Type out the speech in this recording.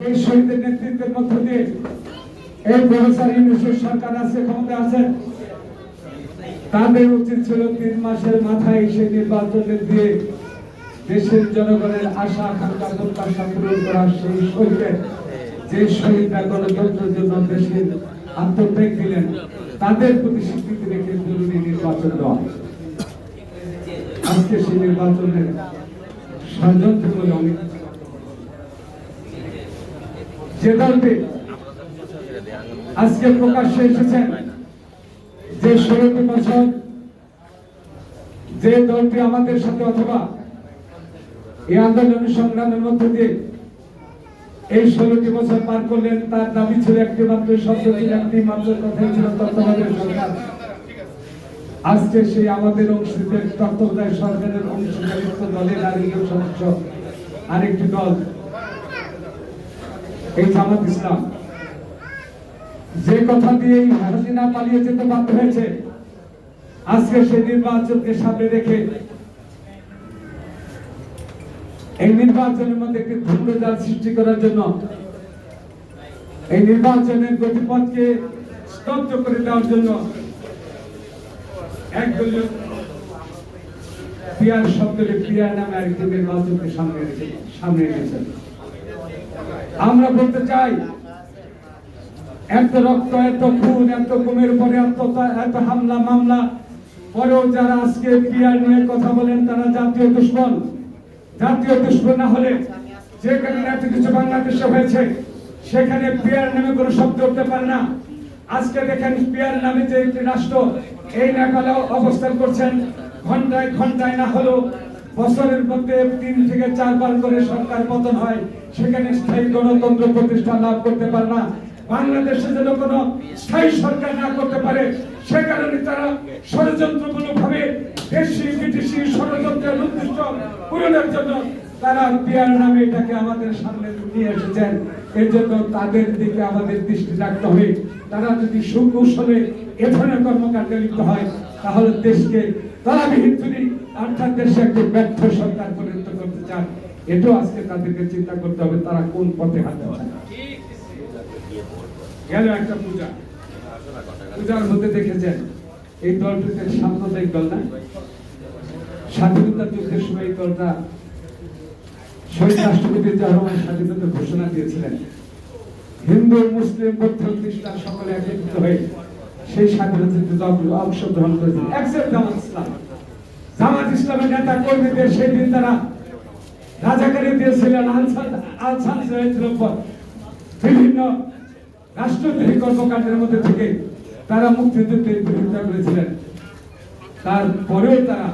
এই শহীদের নেতৃত্বের মধ্য দিয়ে এই প্রফেসর ইউনুসের সরকার আছে ক্ষমতা আছে। তাদের উচিত ছিল তিন মাসের মাথায় সেই নির্বাচনে দিয়ে দেশের জনগণের আশা, আকাঙ্ক্ষা, প্রত্যাশা পূরণ করার সেই শহীদের যে শহীদরা গণতন্ত্রের জন্য দেশের আত্মত্যাগ দিলেন, তাদের প্রতি স্বীকৃতি রেখে জরুরি নির্বাচন দেওয়া। আজকে সেই নির্বাচনের ষড়যন্ত্র বলে অনেক যে দলটি আজকে প্রকাশ্যে এসেছেন যে ষোলোটি বছর, যে দলটি আমাদের সাথে অথবা এই আন্দোলনের সংগ্রামের মধ্য দিয়ে এই ষোলোটি বছর পার করলেন, তার দাবি ছিল একটি মাত্র শব্দ একটি মাত্র কথাই ছিল তত্ত্বাবধায়ক সরকার। আজকে সেই আমাদের অংশীদার তত্ত্বাবধায়ক সরকারের অংশীদারিত্ব দলের আরেকজন সদস্য, আরেকটি দল এই জামাত ইসলাম। যে কথা দিয়ে হাসিনা পালিয়ে যেতে বাধ্য হয়েছে, আজকে সেই নির্বাচনকে সামনে রেখে এই নির্বাচনের মধ্যে একটি ধূম্রজাল সৃষ্টি করার জন্য এই নির্বাচনের গতিপথকে স্তব্ধ করে দেওয়ার জন্য একদলীয় পিয়ার শব্দটি পিয়ার নামে আরেকটি নির্বাচনকে সামনে রেখে সামনে রেখেছেন আমরা বলতে চাই, এত রক্ত, এত খুন, এত গুমের পরে এত এত হামলা, মামলা, পরেও যারা আজকে পিয়ার নিয়ে কথা বলেন, তারা জাতীয় দুশ্মন। জাতীয় দুশ্মন না হলে যেখানে এত কিছু বাংলাদেশে হয়েছে, সেখানে পিয়ার নামে কোনো শব্দ উঠতে পারে না। আজকে দেখেন পিয়ার নামে যে একটি রাষ্ট্র, এই নেপালে অবস্থান করছেন, ঘন্টায় ঘন্টায় না হলেও বছরের মধ্যে তিন থেকে চারবার করে সরকার পতন হয়, সেখানে স্থায়ী গণতন্ত্র প্রতিষ্ঠা লাভ করতে পারে না। বাংলাদেশে যেন কোনো স্থায়ী সরকার না করতে পারে, সে কারণে তারা ষড়যন্ত্রমূলক ভাবে দেশি, বিদেশি ষড়যন্ত্রের উদ্দেশ্য পূরণের জন্য তারা পিয়ার নামে এটাকে আমাদের সামনে নিয়ে এসেছেন। এর জন্য তাদের দিকে আমাদের দৃষ্টি রাখতে হবে। তারা যদি সুকৌশলে এ ধরনের কর্মকাণ্ডে লিপ্ত হয়, তাহলে দেশকে তারা চুরি ব্যর্থ পরিণত করতে চান এটাও আজকে তাদেরকে চিন্তা করতে হবে, তারা কোন পথে হাঁটতে গেল একটা পূজা। পূজার মধ্যে দেখেছেন, এই দলটিতে সাম্প্রদায়িক দল না? স্বাধীনতা যুদ্ধের সময় দলটা শহীদ রাষ্ট্রপতি স্বাধীনতা ঘোষণা দিয়েছিলেন। হিন্দু, মুসলিম, বৌদ্ধ, খ্রিস্টান সকলে একত্রিত হয়ে সেই স্বাধীনতা অংশগ্রহণ এক্সেপ্ট ইসলাম। জামাত ইসলামের নেতা কর্মীদের সেই দিন তারা রাজাকারি দিয়েছিলেন আনসার আনসার বিভিন্ন রাষ্ট্রদ্রোহী কর্মকাণ্ডের মধ্যে থেকে তারা মুক্তিযুদ্ধের বিরোধিতা করেছিলেন। তারপরেও তারা